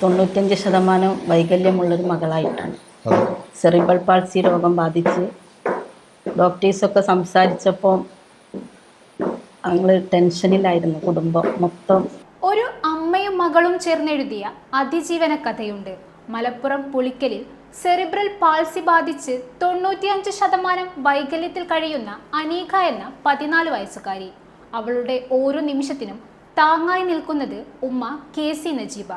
തൊണ്ണൂറ്റഞ്ച് ശതമാനം വൈകല്യമുള്ളൊരു മകളായിട്ടാണ്. Cerebral palsy രോഗം ബാധിച്ച് ഡോക്ടേഴ്സൊക്കെ സംസാരിച്ചപ്പോൾ ഞങ്ങൾ ടെൻഷനിലായിരുന്നു കുടുംബം മൊത്തം. ഒരു അമ്മയും മകളും ചേർന്നെഴുതിയ അതിജീവന കഥയുണ്ട്. മലപ്പുറം പുളിക്കലിൽ സെറിബ്രൽ പാൾസി ബാധിച്ച് തൊണ്ണൂറ്റിയഞ്ച് ശതമാനം വൈകല്യത്തിൽ കഴിയുന്ന അനീഖ എന്ന പതിനാല് വയസ്സുകാരി. അവളുടെ ഓരോ നിമിഷത്തിനും താങ്ങായി നിൽക്കുന്നത് ഉമ്മ കെ സി നജീബ.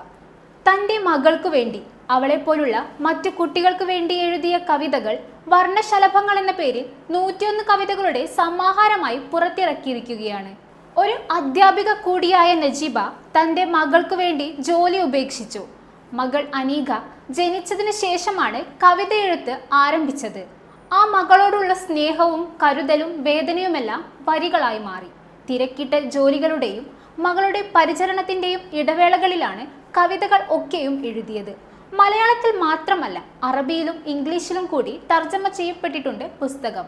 തന്റെ മകൾക്കു വേണ്ടി അവളെപ്പോലുള്ള മറ്റു കുട്ടികൾക്ക് വേണ്ടി എഴുതിയ കവിതകൾ വർണശലഭങ്ങൾ എന്ന പേരിൽ നൂറ്റിയൊന്ന് കവിതകളുടെ സമാഹാരമായി പുറത്തിറക്കിയിരിക്കുകയാണ്. ഒരു അധ്യാപിക കൂടിയായ നജീബ തന്റെ മകൾക്കു വേണ്ടി ജോലി ഉപേക്ഷിച്ചു. മകൾ അനീക ജനിച്ചതിന് ശേഷമാണ് കവിത എഴുത്ത് ആരംഭിച്ചത്. ആ മകളോടുള്ള സ്നേഹവും കരുതലും വേദനയുമെല്ലാം വരികളായി മാറി. തിരക്കിട്ട ജോലികളുടെയും മകളുടെ പരിചരണത്തിന്റെയും ഇടവേളകളിലാണ് കവിതകൾ ഒക്കെയും എഴുതിയത്. മലയാളത്തിൽ മാത്രമല്ല അറബിയിലും ഇംഗ്ലീഷിലും കൂടി തർജമ ചെയ്യപ്പെട്ടിട്ടുണ്ട് പുസ്തകം.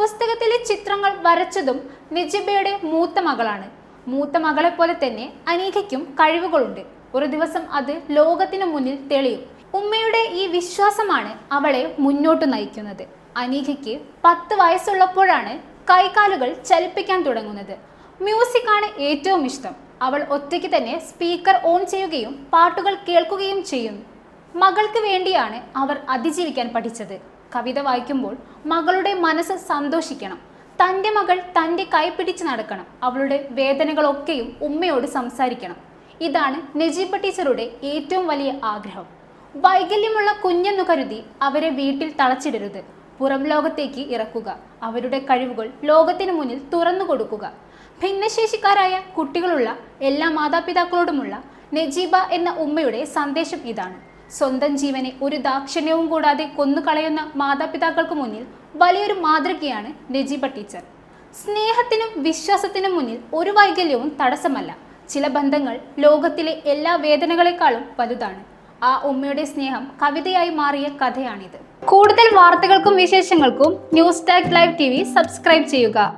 പുസ്തകത്തിലെ ചിത്രങ്ങൾ വരച്ചതും നിജിബയുടെ മൂത്ത മകളാണ്. മൂത്ത മകളെ പോലെ തന്നെ അനീഖയ്ക്കും കഴിവുകളുണ്ട്. ഒരു ദിവസം അത് ലോകത്തിനു മുന്നിൽ തെളിയും. ഉമ്മയുടെ ഈ വിശ്വാസമാണ് അവളെ മുന്നോട്ട് നയിക്കുന്നത്. അനീഖയ്ക്ക് പത്ത് വയസ്സുള്ളപ്പോഴാണ് കൈകാലുകൾ ചലിപ്പിക്കാൻ തുടങ്ങുന്നത്. മ്യൂസിക് ആണ് ഏറ്റവും ഇഷ്ടം. അവൾ ഒറ്റയ്ക്ക് തന്നെ സ്പീക്കർ ഓൺ ചെയ്യുകയും പാട്ടുകൾ കേൾക്കുകയും ചെയ്യുന്നു മകൾക്ക് വേണ്ടിയാണ് അവർ അതിജീവിക്കാൻ പഠിച്ചത്. കവിത വായിക്കുമ്പോൾ മകളുടെ മനസ്സ് സന്തോഷിക്കണം. തന്റെ മകൾ തന്റെ കൈ പിടിച്ച് നടക്കണം. അവളുടെ വേദനകളൊക്കെയും ഉമ്മയോട് സംസാരിക്കണം. ഇതാണ് നജീബ ടീച്ചറുടെ ഏറ്റവും വലിയ ആഗ്രഹം. വൈകല്യമുള്ള കുഞ്ഞെന്നു കരുതി അവരെ വീട്ടിൽ തളച്ചിടരുത്. പുറം ലോകത്തേക്ക് ഇറക്കുക. അവരുടെ കഴിവുകൾ ലോകത്തിന് മുന്നിൽ തുറന്നു കൊടുക്കുക. ഭിന്നശേഷിക്കാരായ കുട്ടികളുള്ള എല്ലാ മാതാപിതാക്കളോടുമുള്ള നജീബ എന്ന ഉമ്മയുടെ സന്ദേശം ഇതാണ്. സ്വന്തം ജീവനെ ഒരു ദാക്ഷിണ്യവും കൂടാതെ കൊന്നുകളയുന്ന മാതാപിതാക്കൾക്ക് മുന്നിൽ വലിയൊരു മാതൃകയാണ് നജീബ ടീച്ചർ. സ്നേഹത്തിനും വിശ്വാസത്തിനും മുന്നിൽ ഒരു വൈകല്യവും തടസ്സമല്ല. ചില ബന്ധങ്ങൾ ലോകത്തിലെ എല്ലാ വേദനകളെക്കാളും വലുതാണ്. ആ ഉമ്മയുടെ സ്നേഹം കവിതയായി മാറിയ കഥയാണിത്. കൂടുതൽ വാർത്തകൾക്കും വിശേഷങ്ങൾക്കും news tag live T subscribe ചെയ്യുക.